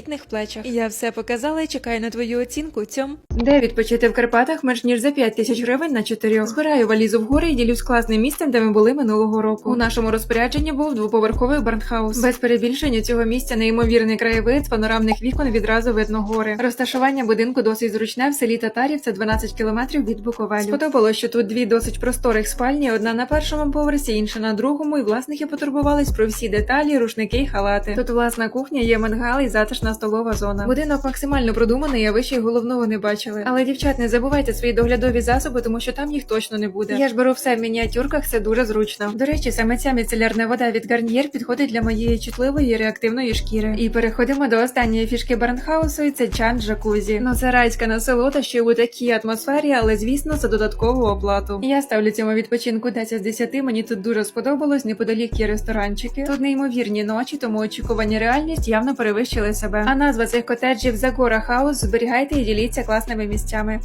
тендітних плечах. Я все показала і чекаю на твою оцінку. Цьом. Де відпочити в Карпатах менш ніж за 5 тисяч гривень на чотирьох. Збираю валізу в гори і ділюсь класним місцем, де ми були минулого року. У нашому розпорядженні був двоповерховий барнхаус. Без перебільшення цього місця неймовірний краєвид з панорамних вікон відразу видно гори. Розташування будинку досить зручне в селі Татарів. Це 12 кілометрів від Буковелю. Сподобалось, що тут дві досить просторих спальні, одна на першому поверсі, інша на другому, і власники потурбувались про всі деталі, рушники й халати. Тут власна кухня, є мангал і затишна столова зона. Будинок максимально продуманий, а ви ще й головного не бачили. Але дівчат, не забувайте свої доглядові засоби, тому що там їх точно не буде. Я ж беру все в мініатюрках, це дуже зручно. До речі, саме ця міцелярна вода від Гарнієр підходить для моєї чутливої реактивної шкіри. І переходимо до останньої фішки Барнхаусу, і це чан джакузі. Ну це райська насолода, що у такій атмосфері, але звісно за додаткову оплату. Я ставлю цьому відпочинку 10 з 10, Мені тут дуже сподобалось. Неподалік є ресторанчики. Тут неймовірні ночі, тому очікувані реальність явно перевищили себе. А назва цих котеджів Загора Хаус зберігайте і діліться класними місцями.